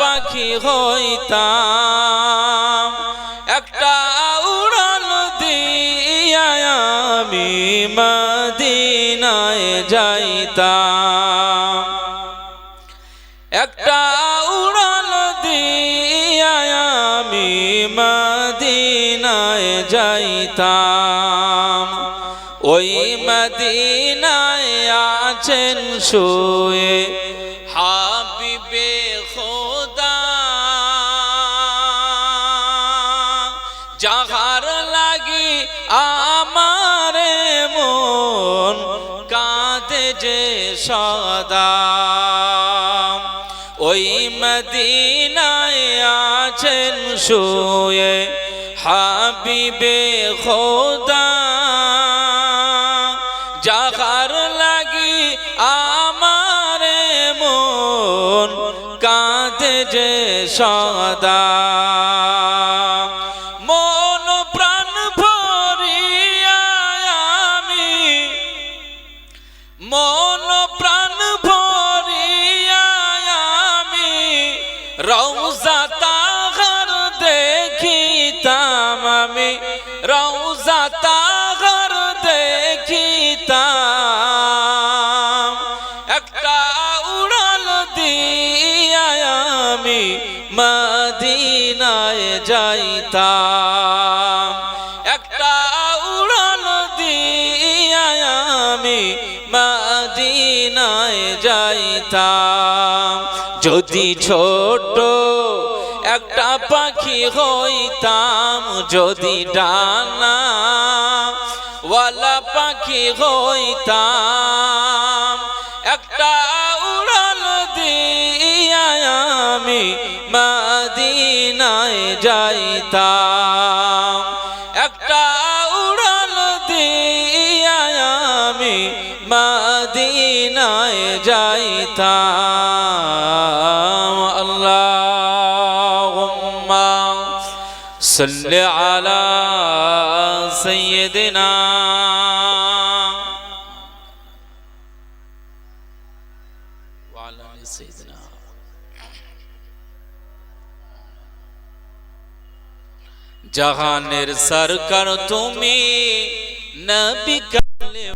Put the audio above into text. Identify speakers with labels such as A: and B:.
A: পাখি হইতাম। একটা উড়াল দিয়া মদিনায় যাইতাম। একটা উড়াল দিয়া মদিনায় যাইতাম। ওই মদিনায় আছেন শুয়ে যাহার লাগি আমারে মন কাঁদে যে সদা। ওই মদিনায় আছেন শুয়ে হাবিবে খোদা। যাহার লাগি আমারে মন কাঁদে যে সদা। মন প্রাণ ভরিয়া আমি রৌজা তাহার দেখিতাম আমি। রৌজা তাহার দেখিতাম। একটা উড়াল দিয়া আমি মদিনায় যাইতাম। একটা উড়াল দিয়া আমি মদিনায় যাইতাম। যদি ছোট একটা পাখি হইতাম, যদি ডানা পাখি হইতাম, একটা উড়াল দিয়া আমি মদিনায় যাইতাম। আল্লাহুম্মা সাল্লি আলা সাইয়্যিদিনা ওয়ালা আলি সাইয়্যিদিনা জাহানের সরকার তুমি নবী